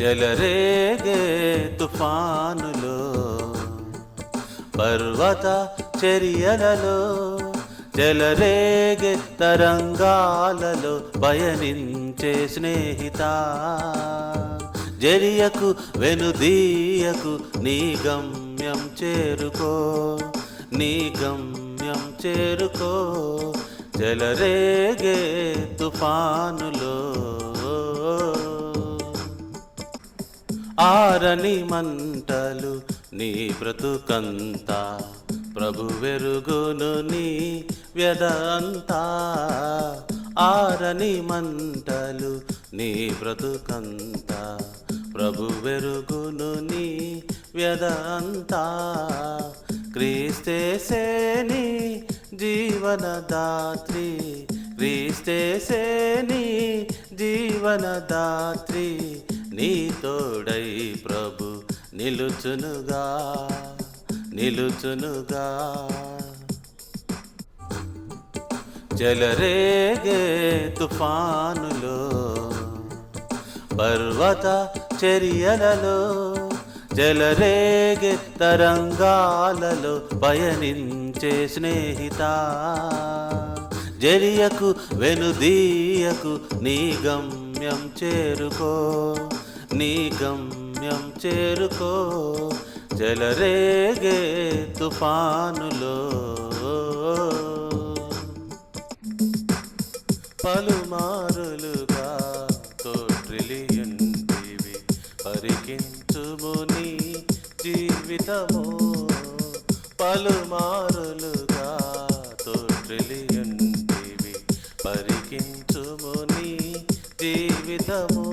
చెలరేగే తుఫానులో పర్వత చర్యలలో చెలరేగే తరంగాలలో పయనించే స్నేహిత. జరియకు వెనుదీయకు నీ గమ్యం చేరుకో నీ గమ్యం చేరుకో. చెలరేగే తుఫానులో ఆరని మంటలు నీ బ్రతుకంతా. ప్రభువెరుగును నీ వ్యదంతా ఆరని మంటలు నీ బ్రతుకంతా. ప్రభువెరుగును నీ వ్యదంతా క్రీస్తేసేని జీవనదాత్రి. క్రీస్తేసేని జీవనదాత్రి. నీ తోడై ప్రభు నిలుచునుగా నిలుచునుగా. జలరేగే తుఫానులో పర్వత చర్యలలో జలరేగే తరంగాలలో పయనించే స్నేహిత. జరియకు వెనుదీయకు నీ గమ్యం చేరుకో. నీ గమ్యం చేరుకో. జలరేగే తుఫానులో. పలుమారులుగా తోట్రిలియుంటివి పరికించుము నీ జీవితము. పలుమారులుగా తోట్రిలియుంటివి పరికించుము నీ జీవితము.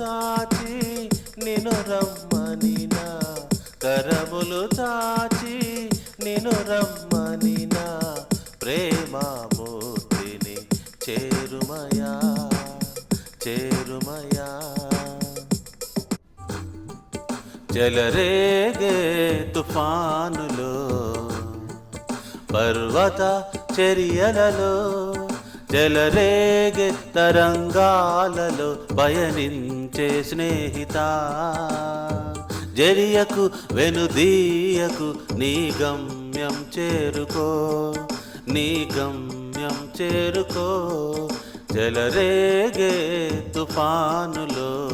చాచి నిను రమ్మనినా కరములు చాచి నిను రమ్మనినా ప్రేమామూర్తిని చేరుమయా చేరుమయా. చెలరేగే తుఫానులో పర్వత చర్యలలో జలరేగే తరంగాలలో పయనించే స్నేహిత. జరియకు వెనుదీయకు నీ గమ్యం చేరుకో నీ గమ్యం చేరుకో. జలరేగే తుఫానులో